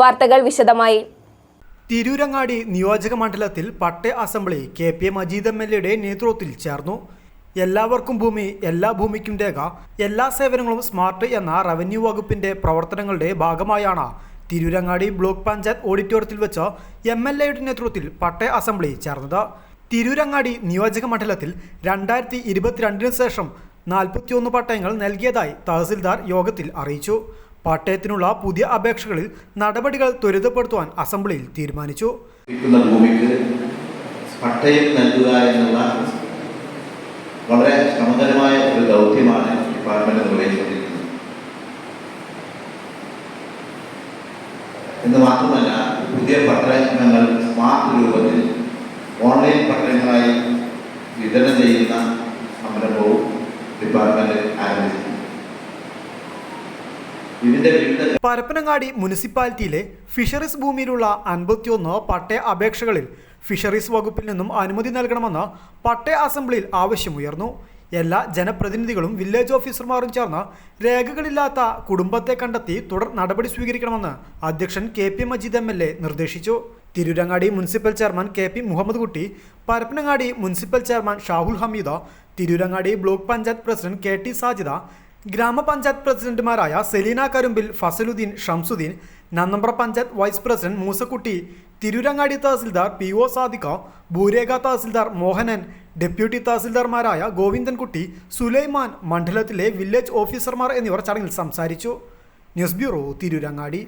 വാർത്തകൾ വിശദമായി. തിരൂരങ്ങാടി നിയോജക മണ്ഡലത്തിൽ പട്ടയ assembly K P Majeed M L എയുടെ നേതൃത്വത്തിൽ ചേർന്നു. എല്ലാവർക്കും ഭൂമി എല്ലാ ഭൂമിക്കും രേഖ എല്ലാ സേവനങ്ങളും സ്മാർട്ട് എന്ന റവന്യൂ വകുപ്പിന്റെ പ്രവർത്തനങ്ങളുടെ ഭാഗമായാണ് തിരൂരങ്ങാടി ബ്ലോക്ക് പഞ്ചായത്ത് ഓഡിറ്റോറിയത്തിൽ വെച്ച് എം എൽ എയുടെ നേതൃത്വത്തിൽ പട്ടയ അസംബ്ലി ചേർന്നത്. തിരൂരങ്ങാടി നിയോജക മണ്ഡലത്തിൽ രണ്ടായിരത്തി ഇരുപത്തിരണ്ടിന് ശേഷം നാൽപ്പത്തിയൊന്ന് പട്ടയങ്ങൾ നൽകിയതായി തഹസിൽദാർ യോഗത്തിൽ അറിയിച്ചു. പട്ടയത്തിനുള്ള പുതിയ അപേക്ഷകളിൽ നടപടികൾ ത്വരിതപ്പെടുത്തുവാൻ അസംബ്ലിയിൽ തീരുമാനിച്ചു. ഭൂമിക്ക് പട്ടയം നൽകുക എന്നുള്ള വളരെ ശ്രമകരമായ ഒരു ദൗത്യമാണ് ഡിപ്പാർട്ട്മെന്റ് നിർവഹിച്ചുകൊണ്ടിരിക്കുന്നത്. എന്ന് മാത്രമല്ല പുതിയ പട്ടയങ്ങൾ സ്മാർട്ട് രൂപത്തിൽ ഓൺലൈൻ പട്ടയങ്ങളായി വിതരണം പരപ്പനങ്ങാടി മുനിസിപ്പാലിറ്റിയിലെ ഫിഷറീസ് ഭൂമിയിലുള്ള അൻപത്തിയൊന്ന് പട്ടയ അപേക്ഷകളിൽ ഫിഷറീസ് വകുപ്പിൽ നിന്നും അനുമതി നൽകണമെന്ന് പട്ടയ അസംബ്ലിയിൽ ആവശ്യമുയർന്നു. എല്ലാ ജനപ്രതിനിധികളും വില്ലേജ് ഓഫീസർമാരും ചേർന്ന് രേഖകളില്ലാത്ത കുടുംബത്തെ കണ്ടെത്തി തുടർ നടപടി സ്വീകരിക്കണമെന്ന് അധ്യക്ഷൻ K P Majeed M L A നിർദ്ദേശിച്ചു. Tirurangadi municipal chairman K P Muhammad Kutty Parappanangadi municipal chairman Shahul Hameed Tirurangadi block panchayat president K T Sajida ഗ്രാമപഞ്ചായത്ത് പ്രസിഡന്റുമാരായ Selina Karumbil Fazaluddin Shamsuddin Nannambra panchayat vice president Moosakutty Tirurangadi tahsildar P O Sadiq ഭൂരേഖ tahsildar Mohanan deputy തഹസിൽദാർമാരായ ഗോവിന്ദൻകുട്ടി സുലൈമാൻ മണ്ഡലത്തിലെ village ഓഫീസർമാർ എന്നിവർ ചടങ്ങിൽ സംസാരിച്ചു. News bureau Tirurangadi.